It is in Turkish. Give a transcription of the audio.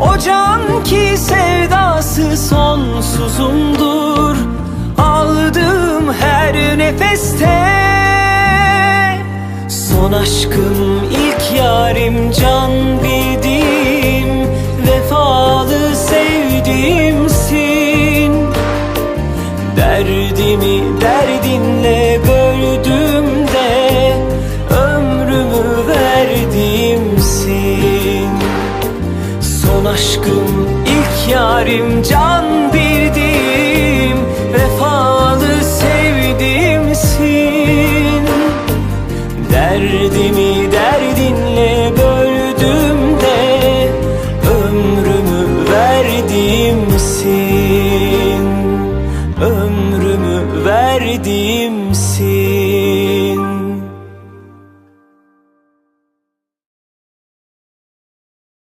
o can ki sevdası sonsuzumdur. Aldığım her nefeste Son aşkım ilk yarim can İlk yarim can bildiğim Vefalı sevdiğimsin Derdimi derdinle böldüm de Ömrümü verdiğimsin Ömrümü verdiğimsin